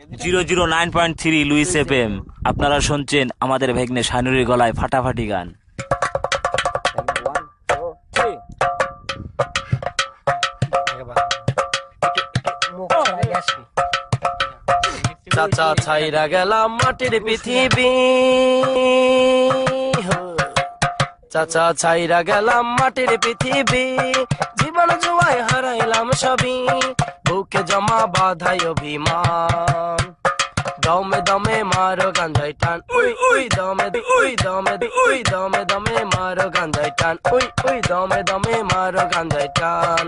Zero zero nine point three Lewis F M আপনারা শুনছেন আমাদের ভেগ্নে শানুরির গলায় ফাটাফাটি গান চাচা ছাইরা গেলাম মাটির পৃথিবী। চাচা ছাইরা গেলাম মাটির পৃথিবী জীবন জুয়াই হারাইলাম সবই। বুকে জমা বাধাই অভিমান। দমে দমে মারো গাঞ্জাই টান। উই উই দমে উই দমে উই দমে দমে মারো গাঞ্জাই টান। উই উই দমে দমে মারো গাঞ্জাই টান।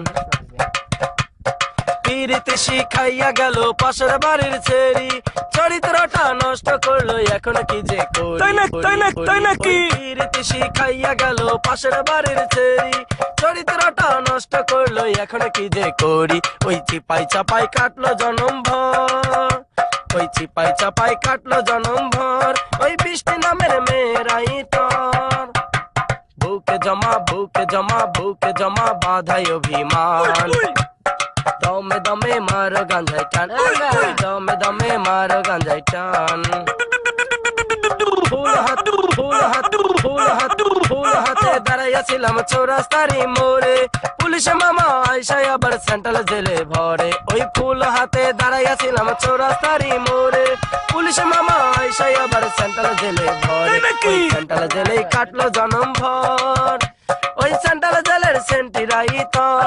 পিরিতে শিখাইয়া গেল পাশের বাড়ির ছেড়ি। চরিত্রটা নষ্ট করল এখন কি যে করি? তাই না- তাই না- তাই নাকি? করি। পিরিতে শিখাইয়া গেল পাশের বাড়ির ছেড়ি। চরিত্রটা নষ্ট করল এখন কি যে করি? ওই চিপাই চাপাই কাটলো জনম ভর। ওই চিপাই চাপাই কাটলো জনম ভর। ওই বৃষ্টি নামের মেয়েরাই তোর। বুকে জমা বুকে জমা বুকে জমা বাধাই অভিমান। দমে দমে মারো গাঞ্জাই টান। দমে দমে মারো গাঞ্জাই টান। ফুল হাত ফুল হাত ফুল হাত ফুল হাতে দাঁড়াইয়াছিলাম চৌরাস্তারি মোড়ে। পুলিশ মামা আইসাই আবার সেন্ট্রাল জেলে ভরে। ওই ফুল হাতে দাঁড়াইয়াছিলাম চৌরাস্তারি মোড়ে। পুলিশ মামা আইসাই আবার সেন্ট্রাল জেলে ভরে। ওই সেন্ট্রাল জেলে কাটলো জনম ভর। ওই সেন্ট্রাল জেলের সেন্টিরাই তোর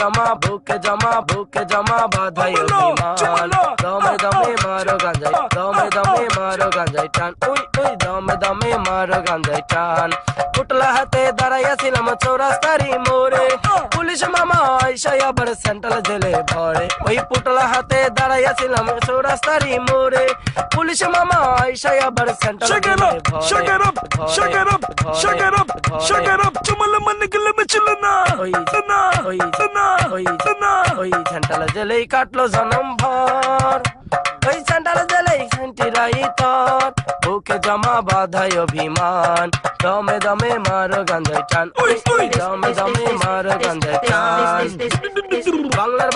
জমা বুকে জমা বুকে জমা বাধাই অভিমান দমে দমে মারো গাঞ্জাই দমে দমে মারো গাঞ্জাই টান উই উই দমে দমে মারো গাঞ্জাই টান পুটলা হাতে দাঁড়াইয়াছিলাম চৌরাস্তারি মোড়ে পুলিশ মামা আইসাই আবার সেন্ট্রাল জেলে ভরে ওই পুটলা হাতে দাঁড়াইয়াছিলাম চৌরাস্তারি মোড়ে পুলিশ মামা আইসাই আবার সেন্ট্রাল জেলে ভরে ওই সেন্টাল জেলেই কাটলো জনম ভর ওই সেন্টাল জেলেই সেন্টিরাই তোর বুকে জমা বাধাই অভিমান দমে দমে মারো গাঞ্জাই টান ওই ওই দমে দমে মারো গাঞ্জাই টান বাংলার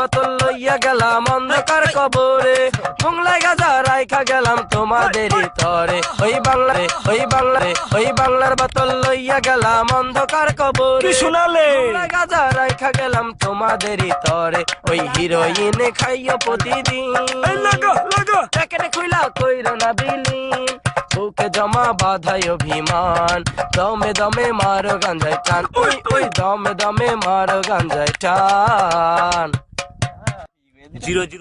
বাতল লইয়া গেলাম অন্ধকার কবরে। বাংলায় গাজা রাইখা গেলাম তোমাদেরই তরে ওই বাংলারে ওই বাংলারে ওই বাংলার বাতল লইয়া গেলাম অন্ধকার কবরে। শোনালে? গাজা রাইখা গেলাম তোমাদেরই তরে ওই হিরোইন খাইও প্রতিদিন. প্যাকেটে খুইলা কইর না বিলীন। বুকে জমা বাধাই অভিমান। দমে দমে মারো গাঞ্জাই টান। ওই ওই দমে দমে মারো গাঞ্জাই টান। Zero zero